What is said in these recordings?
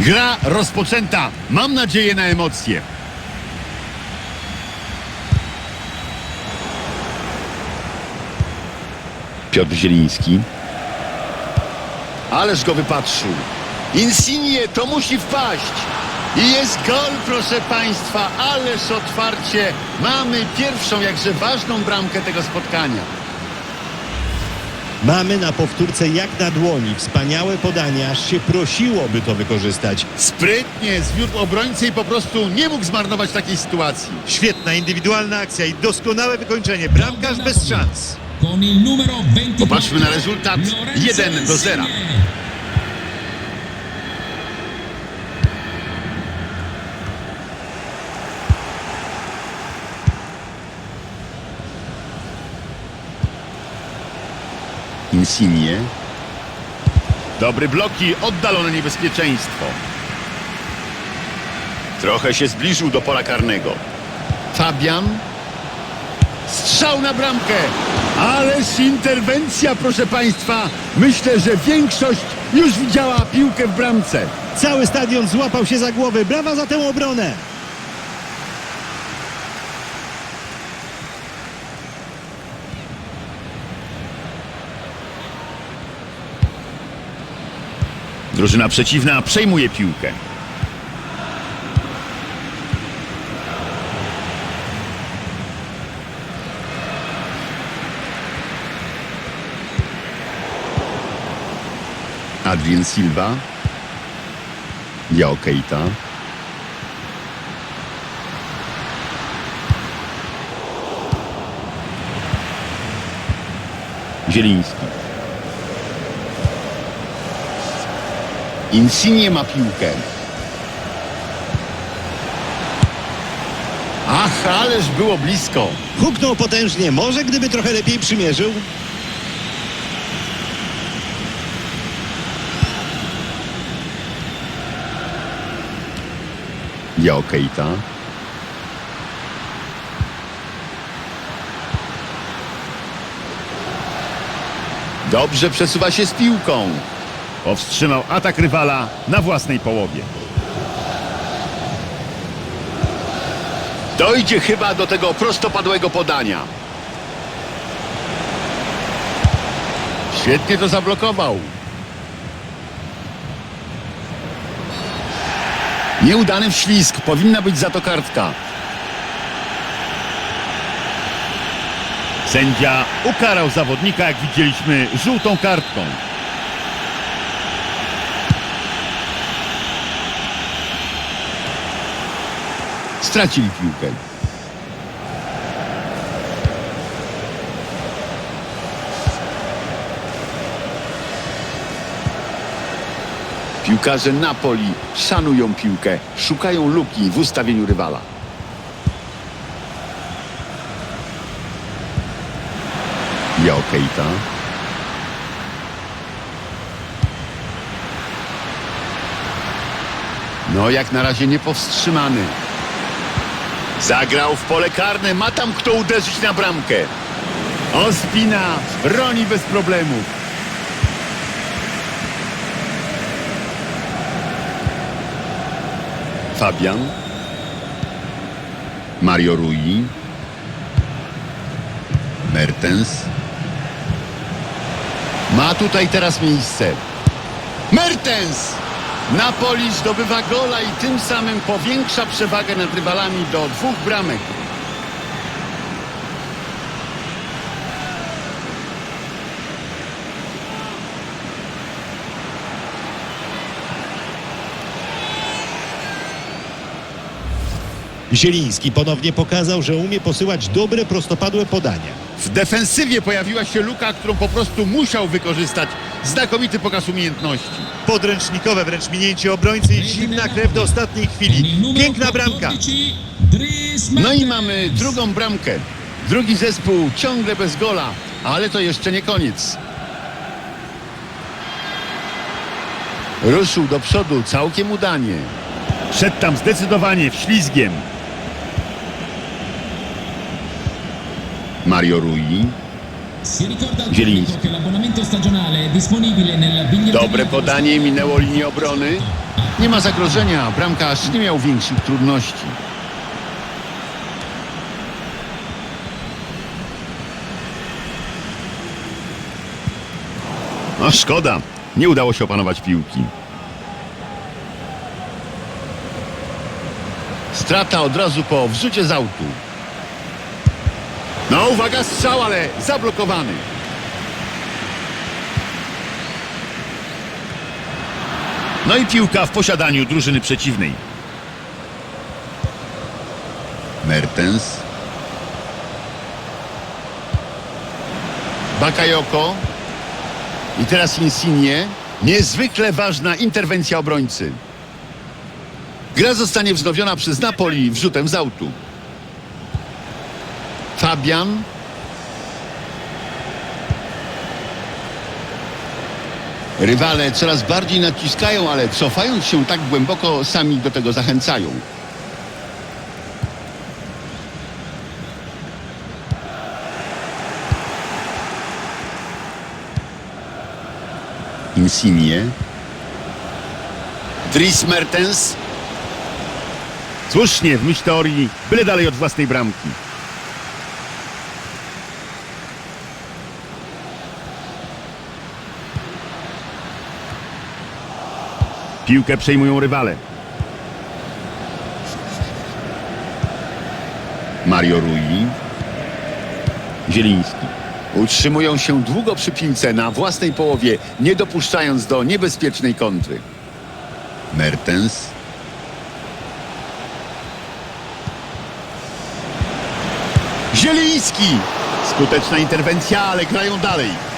Gra rozpoczęta. Mam nadzieję na emocje. Piotr Zieliński. Ależ go wypatrzył. Insigne to musi wpaść. I jest gol, proszę Państwa. Ależ otwarcie. Mamy pierwszą, jakże ważną bramkę tego spotkania. Mamy na powtórce jak na dłoni. Wspaniałe podanie, aż się prosiło, by to wykorzystać. Sprytnie zwiódł obrońcę i po prostu nie mógł zmarnować takiej sytuacji. Świetna indywidualna akcja i doskonałe wykończenie. Bramkarz bez szans. Con il numero 24. Popatrzmy na rezultat. Lorenzo 1 do 0. Insigne. Dobry bloki, oddalone niebezpieczeństwo. Trochę się zbliżył do pola karnego. Fabian. Strzał na bramkę. Ależ interwencja, proszę Państwa. Myślę, że większość już widziała piłkę w bramce. Cały stadion złapał się za głowę. Brawa za tę obronę. Drużyna przeciwna przejmuje piłkę. Adrien Silva. Jao Keita. Zieliński. Insigne ma piłkę. Ach, ależ było blisko. Huknął potężnie. Może gdyby trochę lepiej przymierzył? Jao Keita. Dobrze przesuwa się z piłką. Powstrzymał atak rywala na własnej połowie. Dojdzie chyba do tego prostopadłego podania. Świetnie to zablokował. Nieudany wślizg. Powinna być za to kartka. Sędzia ukarał zawodnika, jak widzieliśmy, żółtą kartką. Stracili piłkę. Piłkarze Napoli szanują piłkę, szukają luki w ustawieniu rywala. Jao Keita. No jak na razie niepowstrzymany. Zagrał w pole karne, ma tam kto uderzyć na bramkę. Ospina broni bez problemów. Fabian. Mario Rui. Mertens. Ma tutaj teraz miejsce. Mertens! Napoli zdobywa gola i tym samym powiększa przewagę nad rywalami do dwóch bramek. Zieliński ponownie pokazał, że umie posyłać dobre, prostopadłe podania. W defensywie pojawiła się luka, którą po prostu musiał wykorzystać. Znakomity pokaz umiejętności. Podręcznikowe wręcz minięcie obrońcy i zimna krew do ostatniej chwili. Piękna bramka. 14, Dries No i mamy drugą bramkę. Drugi zespół ciągle bez gola, ale to jeszcze nie koniec. Ruszył do przodu całkiem udanie. Szedł tam zdecydowanie wślizgiem. Mario Rui. Si ricorda al Zieliński. Dobre podanie, minęło linię obrony. Nie ma zagrożenia, bramkarz nie miał większych trudności. No szkoda, nie udało się opanować piłki. Strata od razu po wrzucie z autu. No uwaga, strzał, ale zablokowany. No i piłka w posiadaniu drużyny przeciwnej. Mertens. Bakayoko. I teraz Insigne. Niezwykle ważna interwencja obrońcy. Gra zostanie wznowiona przez Napoli wrzutem z autu. Fabian. Rywale coraz bardziej naciskają, ale cofając się tak głęboko, sami do tego zachęcają. Insigne. Dries Mertens. Słusznie, w myśl teorii, byle dalej od własnej bramki. Piłkę przejmują rywale. Mario Rui. Zieliński. Utrzymują się długo przy piłce na własnej połowie, nie dopuszczając do niebezpiecznej kontry. Mertens. Zieliński. Skuteczna interwencja, ale grają dalej.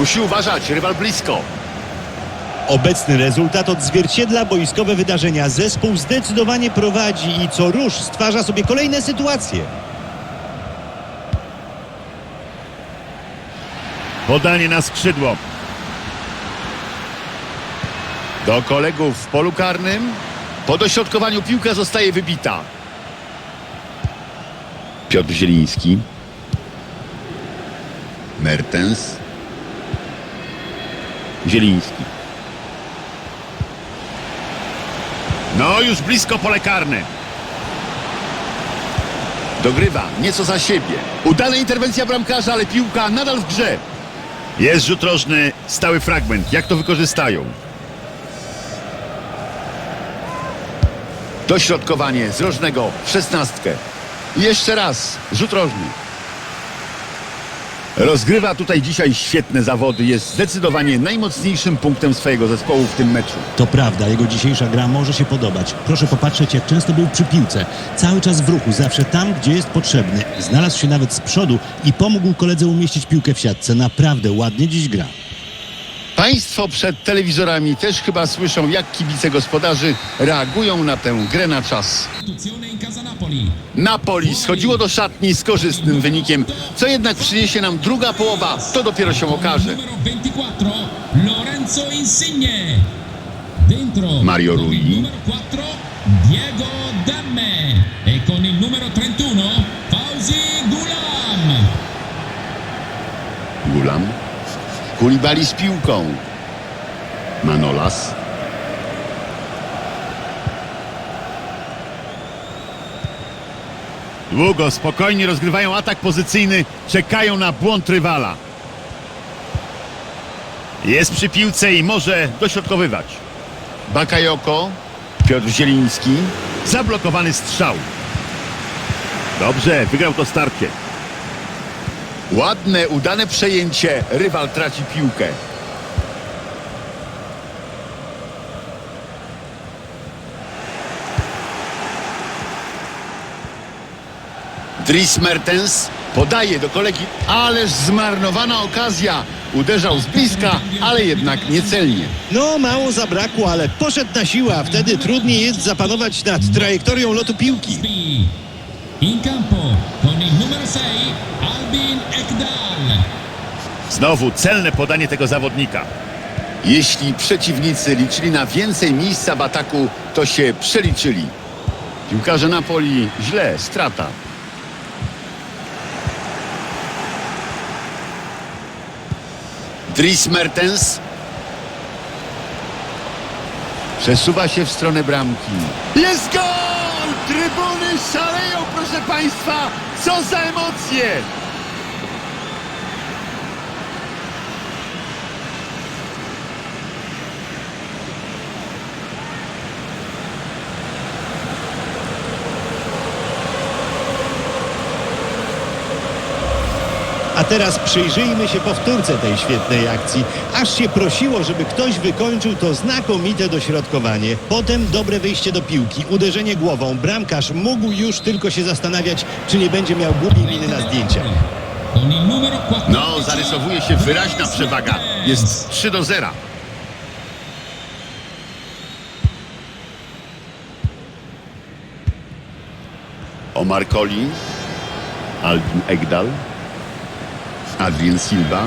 Musi uważać, rywal blisko. Obecny rezultat odzwierciedla boiskowe wydarzenia. Zespół zdecydowanie prowadzi i co rusz stwarza sobie kolejne sytuacje. Podanie na skrzydło. Do kolegów w polu karnym. Po dośrodkowaniu piłka zostaje wybita. Piotr Zieliński. Mertens. Zieliński. No, już blisko pole karne. Dogrywa, nieco za siebie. Udana interwencja bramkarza, ale piłka nadal w grze. Jest rzut rożny, stały fragment. Jak to wykorzystają? Dośrodkowanie z rożnego w szesnastkę. Jeszcze raz, rzut rożny. Rozgrywa tutaj dzisiaj świetne zawody. Jest zdecydowanie najmocniejszym punktem swojego zespołu w tym meczu. To prawda, jego dzisiejsza gra może się podobać. Proszę popatrzeć, jak często był przy piłce. Cały czas w ruchu, zawsze tam, gdzie jest potrzebny. Znalazł się nawet z przodu i pomógł koledze umieścić piłkę w siatce. Naprawdę ładnie dziś gra. Państwo przed telewizorami też chyba słyszą, jak kibice gospodarzy reagują na tę grę na czas. Napoli. Schodziło do szatni z korzystnym wynikiem. Co jednak przyniesie nam druga połowa, to dopiero się okaże. Numero 24, Lorenzo Insigne. Dentro. Mario Rui. il numero 4, Diego Damme. E con il numero 31, Fauzi Gulam. Gulam. Kulibali z piłką. Manolas. Długo, spokojnie rozgrywają atak pozycyjny, czekają na błąd rywala. Jest przy piłce i może dośrodkowywać. Bakayoko, Piotr Zieliński, zablokowany strzał. Dobrze, wygrał to starcie. Ładne, udane przejęcie. Rywal traci piłkę. Dries Mertens podaje do kolegi, ależ zmarnowana okazja. Uderzał z bliska, ale jednak niecelnie. No, mało zabrakło, ale poszedł na siłę, a wtedy trudniej jest zapanować nad trajektorią lotu piłki. In campo con il numero 6, Albin Ekdal. Znowu celne podanie tego zawodnika. Jeśli przeciwnicy liczyli na więcej miejsca w ataku, to się przeliczyli. Piłkarze Napoli źle, strata. Dries Mertens. Przesuwa się w stronę bramki. Jest gol! Trybuny szaleją, proszę Państwa! Co za emocje! A teraz przyjrzyjmy się powtórce tej świetnej akcji. Aż się prosiło, żeby ktoś wykończył to znakomite dośrodkowanie. Potem dobre wyjście do piłki, uderzenie głową. Bramkarz mógł już tylko się zastanawiać, czy nie będzie miał głupiej miny na zdjęciach. Con il numero 14. No, zarysowuje się wyraźna przewaga. Jest 3 do 0. Omar Collins, Alvin Egdal, Adrien Silva.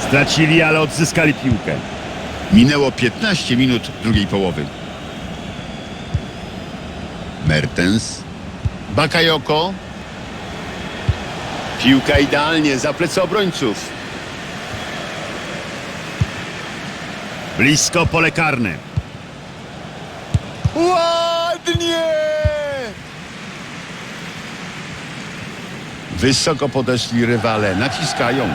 Stracili, ale odzyskali piłkę. Minęło 15 minut drugiej połowy. Mertens, Bakayoko. Piłka idealnie za plecy obrońców. Blisko pole karne. Ładnie! Wysoko podeszli rywale, naciskają.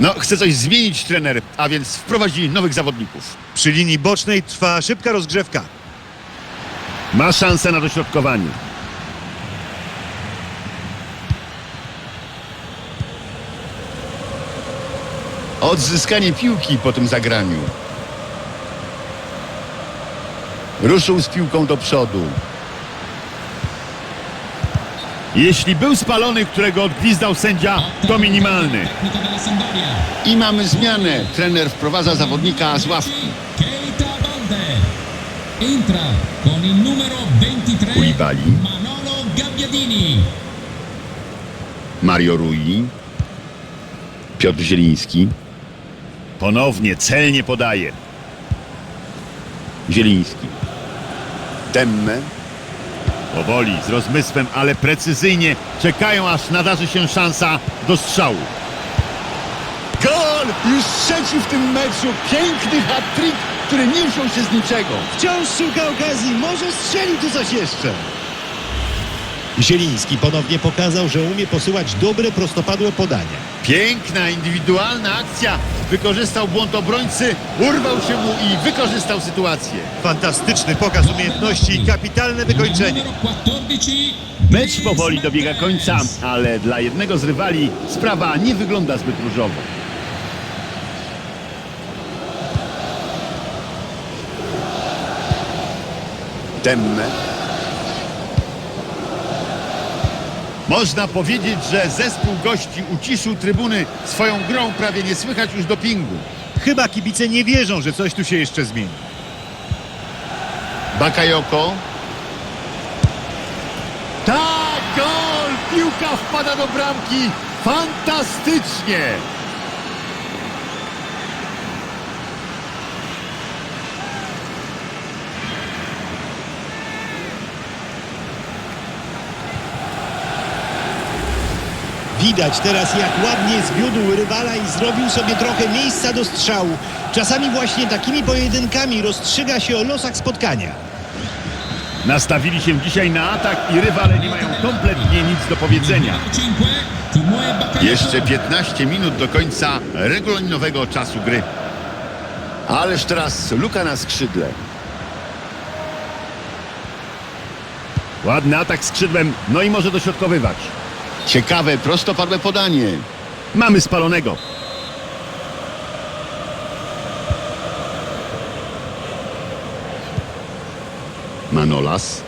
No, chce coś zmienić trener, a więc wprowadzi nowych zawodników. Przy linii bocznej trwa szybka rozgrzewka. Ma szansę na dośrodkowanie. Odzyskanie piłki po tym zagraniu. Ruszył z piłką do przodu. Jeśli był spalony, którego odgwizdał sędzia, to minimalny. I mamy zmianę. Trener wprowadza zawodnika z ławki. Keita Balde. Entra con il numero 23. Koulibaly. Manolo Gabbiadini. Mario Rui. Piotr Zieliński. Ponownie celnie podaje. Zieliński. Demme. Powoli, z rozmysłem, ale precyzyjnie czekają, aż nadarzy się szansa do strzału. Gol! Już trzeci w tym meczu. Piękny hat-trick, który nie wziął się z niczego. Wciąż szuka okazji, może strzeli tu coś jeszcze. Zieliński ponownie pokazał, że umie posyłać dobre, prostopadłe podania. Piękna, indywidualna akcja. Wykorzystał błąd obrońcy, urwał się mu i wykorzystał sytuację. Fantastyczny pokaz umiejętności i kapitalne wykończenie. Numero 14. Mecz powoli dobiega końca, ale dla jednego z rywali sprawa nie wygląda zbyt różowo. Demme. Można powiedzieć, że zespół gości uciszył trybuny swoją grą prawie nie słychać już dopingu. Chyba kibice nie wierzą, że coś tu się jeszcze zmieni. Bakayoko. Tak, gol! Piłka wpada do bramki. Fantastycznie! Widać teraz, jak ładnie zwiódł rywala i zrobił sobie trochę miejsca do strzału. Czasami właśnie takimi pojedynkami rozstrzyga się o losach spotkania. Nastawili się dzisiaj na atak i rywale nie mają kompletnie nic do powiedzenia. Numero 5. Timue Bakayoko. Jeszcze 15 minut do końca regulaminowego czasu gry. Ależ teraz luka na skrzydle. Ładny atak skrzydłem, no i może dośrodkowywać. Ciekawe, prostopadłe podanie. Mamy spalonego. Manolas.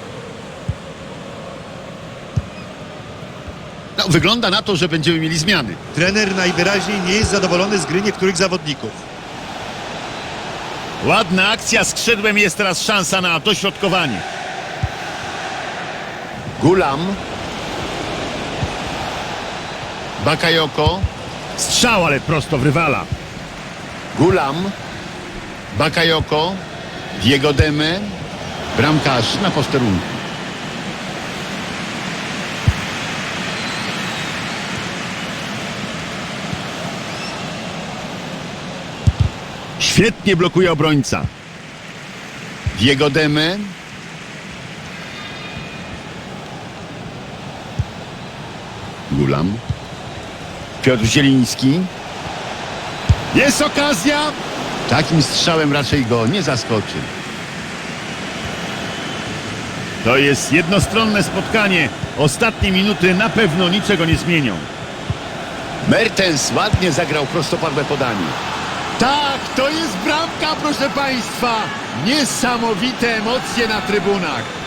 No, wygląda na to, że będziemy mieli zmiany. Trener najwyraźniej nie jest zadowolony z gry niektórych zawodników. Ładna akcja skrzydłem, jest teraz szansa na dośrodkowanie. Gulam. Bakayoko. Strzał, ale prosto w rywala. Gulam. Bakayoko. Diego Demy. Bramkarz na posterunku. Świetnie blokuje obrońca. Diego Demy. Gulam. Piotr Zieliński. Jest okazja. Takim strzałem raczej go nie zaskoczy. To jest jednostronne spotkanie. Ostatnie minuty na pewno niczego nie zmienią. Mertens ładnie zagrał prostopadłe podanie. Tak, to jest bramka, proszę Państwa. Niesamowite emocje na trybunach.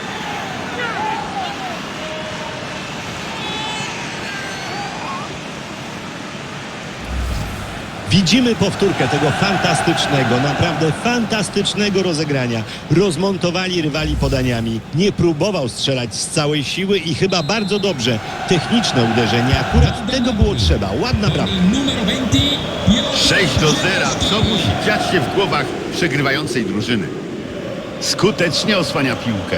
Widzimy powtórkę tego fantastycznego, naprawdę fantastycznego rozegrania. Rozmontowali rywali podaniami. Nie próbował strzelać z całej siły i chyba bardzo dobrze. Techniczne uderzenie, akurat tego było trzeba. Ładna bramka. il numero 20, Piotr 6 do 0. Co musi dziać się w głowach przegrywającej drużyny? Skutecznie osłania piłkę.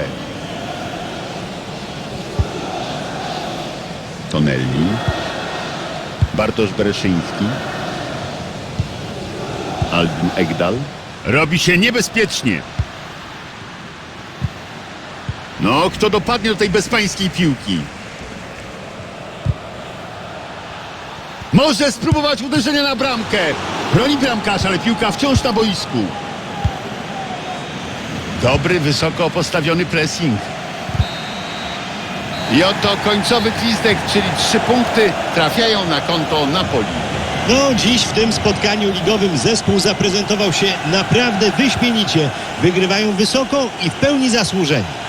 Tonelli. Bartosz Bereszyński. Albin Egdal. Robi się niebezpiecznie. No, kto dopadnie do tej bezpańskiej piłki? Może spróbować uderzenia na bramkę. Broni bramkarz, ale piłka wciąż na boisku. Dobry, wysoko postawiony pressing. I oto końcowy gwizdek, czyli trzy punkty trafiają na konto Napoli. No, dziś w tym spotkaniu ligowym zespół zaprezentował się naprawdę wyśmienicie. Wygrywają wysoko i w pełni zasłużenie.